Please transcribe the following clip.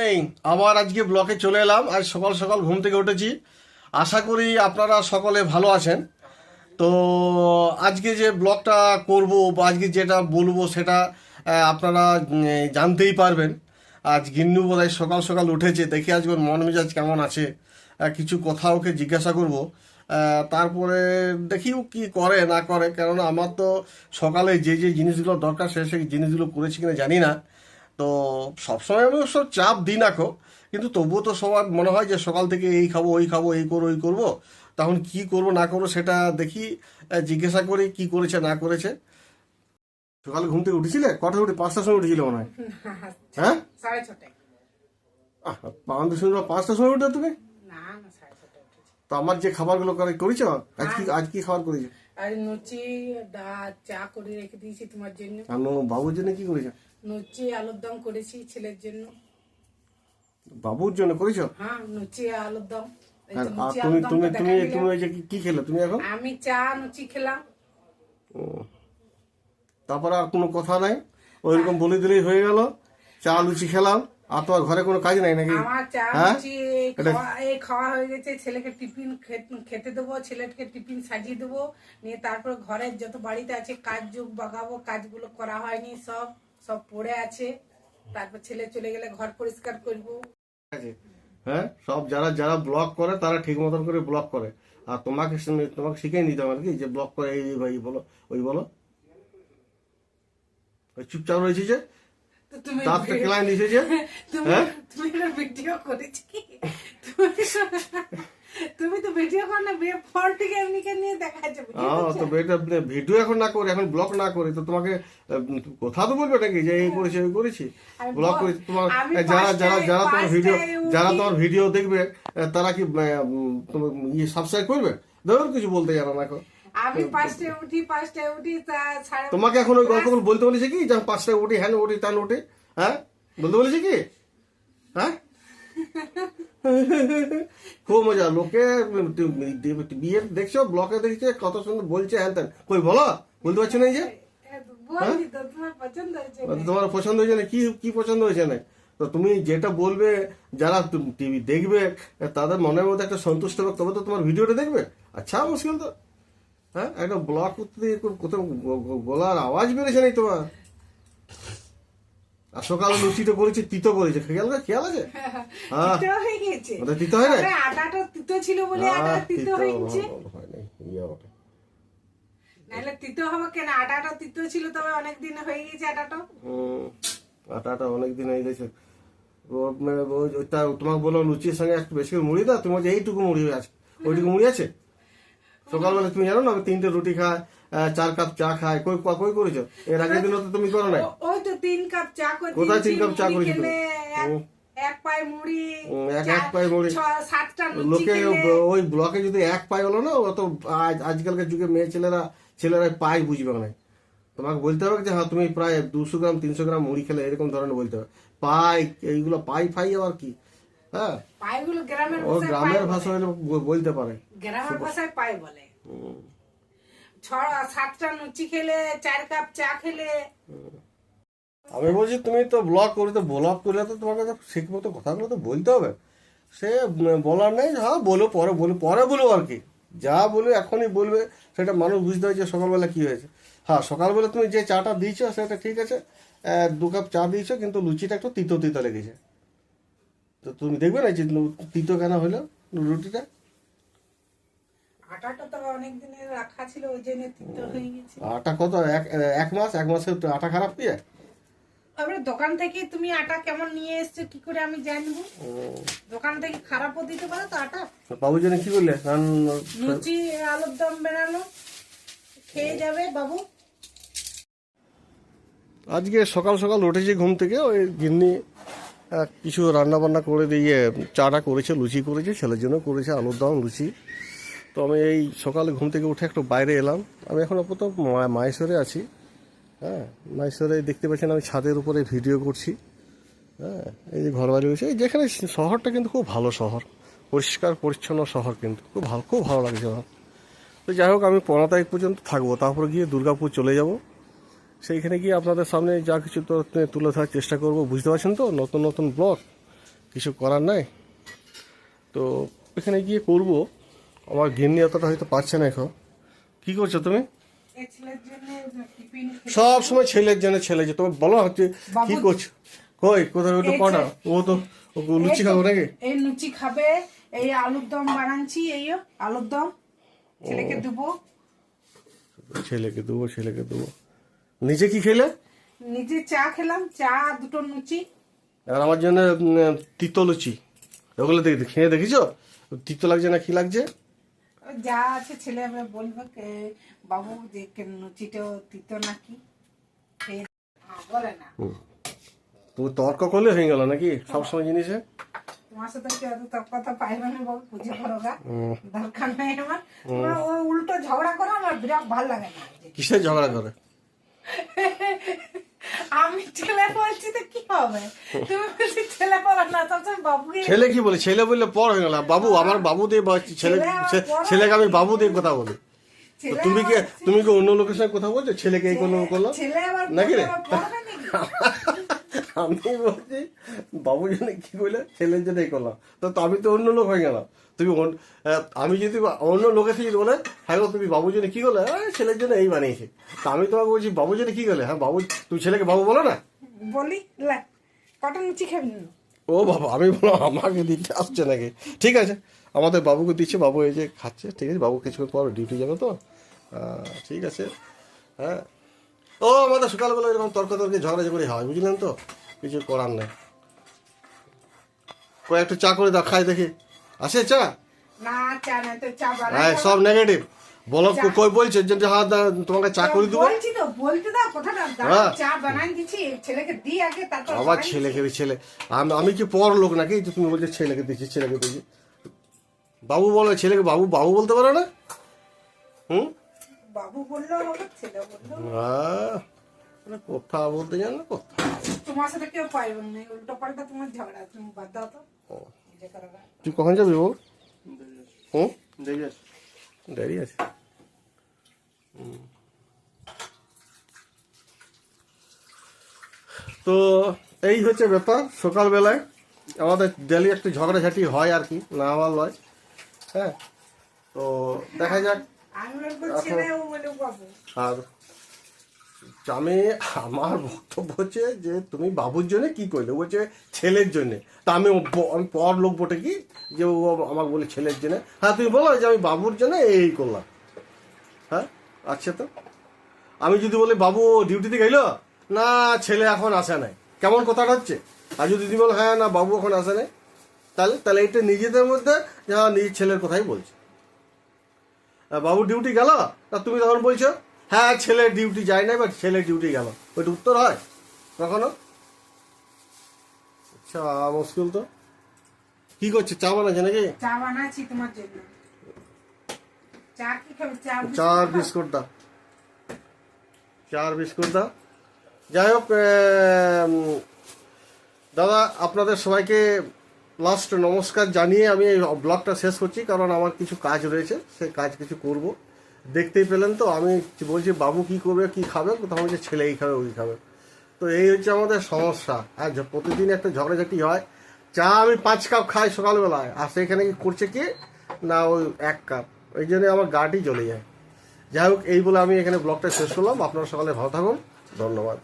নেই আবার আজকে ব্লকে চলে এলাম আজ সকাল সকাল ঘুম থেকে উঠেছি। আশা করি আপনারা সকলে ভালো আছেন। তো আজকে যে ব্লগটা করব বা আজকে যেটা বলব সেটা আপনারা জানতেই পারবেন। আজ গিন্নু বোধহয় সকাল সকাল উঠেছে। দেখি আজকে ওর মন মেজাজ কেমন আছে। কিছু কথা ওকে জিজ্ঞাসা করব। তারপরে দেখি ও কি করে, না করে। কেননা আমার তো সকালে যে যে জিনিসগুলো দরকার সে সেই জিনিসগুলো করেছি কিনা জানি না। তো সবসময় আমি অবশ্য চাপ দিই না খো কিন্তু তবুও তো সবার মনে হয় যে সকাল থেকে এই খাব ওই খাব এই করব ওই করব। তখন কি করব না করব সেটা দেখি জিজ্ঞাসা করি কি করেছে না করেছে। সকালে ঘুম থেকে উঠেছিলে? কটা উঠে? পাঁচটার সময় উঠেছিল মনে হয়? হ্যাঁ? সাড়ে ছটায়। পাঁচটার সময় পাঁচটার সময় উঠে তুমি? তো আমার যে খাবারগুলো করে করেছ? আজ কি আজ কি খাবার করেছ? আর লুচি ডাল চা করে রেখে দিয়েছি তোমার জন্য। আর বাবুর জন্য কি করেছ? আলুর দম করেছি ছেলের জন্য। বাবুর জন্য করেছ? হ্যাঁ আলুর দম আর তো তুমি তুমি তুমি তুমি ওই যে কি- খেলে? তুমি এখন? আমি চা খেলাম। তারপরে আর কোনো কথা নাই। ওইরকম বলে দিলেই হয়ে গেল। চা লুচি খেলাম। আর তোমার ঘরে কোনো কাজ নাই নাকি? হ্যাঁ? এই খাওয়া হয়ে গেছে। ছেলেকে টিফিন খেতে দেবো ছেলেকে টিফিন সাজিয়ে দেবো। নিয়ে তারপর ঘরের যত বাড়িতে আছে কাজ যুগ বাগাবো কাজগুলো করা হয়নি সব। সব পড়ে আছে তারপর ছেলে চলে গেলে ঘর পরিষ্কার করব। হ্যাঁ সব যারা যারা ব্লগ করে তারা ঠিক মতন করে ব্লগ করে। আর তোমাকে তোমাকে শিখিয়ে নিতে হবে কি যে ব্লগ করে এই ভাই বলো ওই বলো? ওই চুপচাপ রয়েছে যে? তুমি দাঁতটা কেলায় নিয়েছে যে? তুমি হ্যাঁ? তুমি ভিডিও করেছি তুমি তুমি তো ভিডিও কর না বিয়ে ফোন থেকে এমনিকে নিয়ে দেখাচ্ছে আহ, তো এটা ভিডিও এখন না করে এখন ব্লগ না করে তো তোমাকে কথা তো বলবে নাকি যে এই করেছি ওই করেছি? ব্লগ করে তোমার যারা যারা যারা তোমার ভিডিও যারা তোমার ভিডিও দেখবে তারা কি ইয়ে সাবস্ক্রাইব করবে? ধরুন কিছু বলতে জানো না এখন। আমি পাঁচটায় উঠি পাঁচটায় উঠি তোমাকে এখন ওই গল্পগুলো বলতে বলেছে কি? যে আমি পাঁচটায় উঠি হ্যাঁ উঠি তান উঠি হ্যাঁ? বলতে বলেছে কি? হ্যাঁ? খুব মজা। লোকে বিয়ে দেখছ ব্লকে দেখছে কত সুন্দর বলছে হ্যান ত্যান। কই বলো? বলতে পারছ না যে? বলছি তোমার পছন্দ হয়েছে না কি কি পছন্দ হয়েছে না তো তুমি যেটা বলবে যারা টিভি দেখবে তাদের মনের মধ্যে একটা সন্তুষ্ট হবে। তবে তো তোমার ভিডিওটা দেখবে। আচ্ছা মুশকিল তো। হ্যাঁ? একটা ব্লক করতে কোথাও গলার আওয়াজ বেড়েছে নাকি তোমার? আর সকালে লুচিটা করেছি তিতো করেছে। খেয়াল খেয়াল আছে? হ্যাঁ। তিতো হয়ে গেছে। ওটা তিতো হয় না আটাটা তিতো ছিল বলে আটাটা তিতো হয়ে গেছে। হয় ইয়ে। নাহলে তিতো হবে কেন? আটাটা তিতো ছিল তবে অনেকদিন হয়ে গেছে আটাটা। হুম, আটাটা অনেকদিন হয়ে গেছে। তোমাকে বললাম লুচির সঙ্গে একটু বেশি করে মুড়ি দাও তোমার যে এইটুকু মুড়ি আছে ওইটুকু মুড়ি আছে? সকালবেলা তুমি জানো না আমি তিনটে রুটি খাই চার কাপ চা খায়। কই কই করেছ? এর আগের দিনও তো তুমি করো নাই? ওই তো তিন কাপ চা করে কোথায় তিন কাপ চা করেছি এক- পায়ে মুড়ি এক- এক পায়ে মুড়ি। সাতটা লোকে ওই ব্লকে যদি এক পাই হলো না ও তো আজ- আজকালকার যুগে মেয়ে ছেলেরা ছেলেরা পাই বুঝবে না তোমাকে বলতে হবে যে হ্যাঁ তুমি প্রায় দুশো গ্রাম তিনশো গ্রাম মুড়ি খেলে এরকম ধরনের বলতে হবে। পাই এইগুলো পাই ফাই আবার কি? হ্যাঁ? গ্রামের ও গ্রামের ভাষা বলে। বলতে পারে। গ্রামের ভাষায় পায়ে বলে। সাতটা লুচি খেলে, চার কাপ চা খেলে। আমি বলছি, তুমি তো ব্লগ করে তো ব্লগ করলে তো তোমাকে তো ঠিক মতো কথাগুলো তো বলতে হবে। সে বলার নেই হ্যাঁ বলো, পরে বলো পরে বলো আর কি। যা বলবে এখনই বলবে, সেটা মানুষ বুঝতে হয় যে সকালবেলা কি হয়েছে। হ্যাঁ সকালবেলা তুমি যে চাটা দিয়েছ, সেটা ঠিক আছে দু কাপ চা দিয়েছ, কিন্তু লুচিটা একটু তিতো তিতো লেগেছে। তো তুমি দেখবে না তিতো কেন হলো রুটিটা? আটাটা তো অনেক দিনের রাখা ছিল ওই জন্য তিতো হয়ে গেছে আটা কত? এক এক মাস? এক মাসে আটা খারাপ কি? যায় দোকান থেকে তুমি আটা কেমন নিয়ে এসছো কি করে আমি জানব? দোকান থেকে খারাপও দিতে পারো তো আটা? বাবুর জন্য কি করলে রান লুচি আলুর দম বেরানো খেয়ে যাবে বাবু। আজকে সকাল সকাল উঠেছি ঘুম থেকে ওই গিন্নি কিছু রান্না বান্না করে দিয়ে চাটা করেছে লুচি করেছে ছেলের জন্য করেছে আলুর দম লুচি। তো আমি এই সকালে ঘুম থেকে উঠে একটু বাইরে এলাম। আমি এখন আপাতত মা- মাহেশ্বরে আছি। হ্যাঁ মাহেশ্বরে দেখতে পাচ্ছেন আমি ছাদের উপরে ভিডিও করছি। হ্যাঁ এই যে ঘর বাড়ি এই যেখানে শহরটা কিন্তু খুব ভালো শহর। পরিষ্কার, পরিচ্ছন্ন শহর কিন্তু। খুব ভালো খুব ভালো লাগছে আমার। তো যাই হোক, আমি পনেরো তারিখ পর্যন্ত থাকব। তারপরে গিয়ে দুর্গাপুর চলে যাব। সেইখানে গিয়ে আপনাদের সামনে যা কিছু তো তুলে ধরার চেষ্টা করব। বুঝতে পারছেন তো? নতুন নতুন ব্লগ। কিছু করার নাই। তো এখানে গিয়ে করব। আমার গিন্নি অতটা হয়তো পারছে না এখন। কি করছ তুমি? এই ছেলের জন্য সব সময় ছেলের জন্য ছেলে যে তোমার বলো হচ্ছে কি করছ? কই কোথাও একটু কটা? ও তো ও লুচি খাব নাকি? এই লুচি খাবে এই আলুর দম বানাচ্ছি এই আলুর দম। ছেলেকে দেবো। ছেলেকে দেবো ছেলেকে দেবো। নিজে কি খেলে? নিজে চা খেলাম চা দুটো লুচি। আর আমার জন্য তিতো লুচি। ওগুলো দেখি খেয়ে দেখিছো? তিতো লাগছে না কি লাগছে? যা আছে ছেলে এবার বলবে কে- বাবু যে লুচিটা তিতো নাকি? বলে না। তুমি তর্ক করলে হয়ে গেল নাকি সবসময় জিনিসে? তোমার সাথে কি অত তর্ক কথা পাইবে না বাবু বুঝে পড়ো গা। দরকার নাই আমার। ওই উল্টো ঝগড়া করো আমার বিরাট ভালো লাগে না। কিসের ঝগড়া করে? আমি ছেলে বলছি তো কি হবে? তুমি বলছি ছেলে বলো না তখন বাবুকে ছেলে কি বলে? ছেলে বললে পর হয়ে গেল। বাবু আমার বাবু দিয়ে ছেলে ছেলেকে আমি বাবু দিয়ে কথা বলি। তুমি কি তুমি কি অন্য লোকের সঙ্গে কথা বলছো? ছেলেকে এই করল? করল নাকি রে? আমি বলছি বাবু জন্য কি করলে ছেলের জন্য এই করলাম তো আমি তো অন্য লোক হয়ে গেলাম। তুমি আমি যদি অন্য লোকের থেকে বলে হ্যাঁ গো, তুমি বাবুর জন্য কি করলে? "আরে, ছেলের জন্য এই বানিয়েছে। তা আমি তোমাকে বলছি বাবুর জন্য কি করলে? হ্যাঁ বাবু তুমি ছেলেকে বাবু বলো না? বলি লে, কটা লুচি খাবি ও বাবা আমি বলো আমাকে দিতে আসছে নাকি? ঠিক আছে আমাদের বাবুকে দিচ্ছে বাবু এই যে খাচ্ছে ঠিক আছে বাবু কিছুক্ষণ পর ডিউটি যাবে তো? ঠিক আছে হ্যাঁ। ও আমাদের সকালবেলা এরকম তর্ক তর্কে ঝগড়া করে হয় বুঝলেন তো? কিছু করার নেই। কয়েকটা চা করে দাও খাই দেখি। আসে চা? হ্যাঁ সব নেগেটিভ বলো কই বলছে? যে হ্যাঁ তোমাকে চা করে দেবো? বলছি তো বলতে দাও কথাটা হ্যাঁ। চা বানাই দিচ্ছি ছেলেকে দি আগে তারপর আবার ছেলেকে ছেলে। আমি আমি কি পর লোক নাকি? যে তুমি বলছো ছেলেকে দিচ্ছি ছেলেকে দিচ্ছি বাবু বলো ছেলেকে বাবু বাবু বলতে পারো না? হুম? দিচ্ছি। বাবু বলল হবে ছেলে বলল। কথা বলতে জান? না কথা তোমার সাথে কেউ পাইবে না উল্টো পাল্টা তোমার ঝগড়া তুমি বাদ দাও তো। তুই কখন যাবি বল হুম? দেরি আছে। হুম। তো এই হচ্ছে ব্যাপার সকালবেলায় আমাদের ডেলি একটু ঝগড়াঝাটি হয় আর কি না আমার নয় হ্যাঁ? তো দেখা যাক। ও আর আমি আমার বক্তব্য হচ্ছে যে তুমি বাবুর জন্য কি করলে বলছে ছেলের জন্য। তা আমি আমি পর লোক বটে কি? যে ও আমাকে বলে ছেলের জন্য। হ্যাঁ তুমি বলো যে আমি বাবুর জন্য এই করলাম। হ্যাঁ আচ্ছা তো। আমি যদি বলি, বাবু ডিউটিতে গেল না, ছেলে এখন আসে নাই। কেমন কথাটা হচ্ছে? আর যদি তুমি বলো হ্যাঁ না, বাবু এখন আসে নাই। তাহলে তাহলে এটা নিজেদের মধ্যে হ্যাঁ নিজের ছেলের কথাই বলছে। বাবু ডিউটি গেল? তা তুমি তখন বলছো হ্যাঁ ছেলে ডিউটি যায় না বা ছেলে ডিউটি গেল। ওইটা উত্তর হয়? কখনো? আচ্ছা মুশকিল তো। কি করছে? চা বানাচ্ছে নাকি? চা বানাচ্ছি তোমার জন্য। চা কি খাবে? চা চার বিস্কুট দাও। চার বিস্কুট দাও। যাই হোক দাদা আপনাদের সবাইকে লাস্ট নমস্কার জানিয়ে আমি এই ব্লগটা শেষ করছি কারণ আমার কিছু কাজ রয়েছে সেই কাজ কিছু করব। দেখতেই পেলেন তো, আমি বলছি, বাবু কি করবে, কি খাবে? তখন বলছে, ছেলে এই খাবে ওই খাবে? তো এই হচ্ছে আমাদের সমস্যা। হ্যাঁ প্রতিদিন একটা ঝগড়াঝাটি হয়। চা আমি পাঁচ কাপ খাই সকালবেলায়, আর সেখানে কি করছে কি? না ওই এক কাপ। ওই জন্য আমার গাটি জ্বলে যায়। যাই হোক, এই বলে আমি এখানে ব্লগটা শেষ করলাম। আপনারা সকালে ভালো থাকুন। ধন্যবাদ।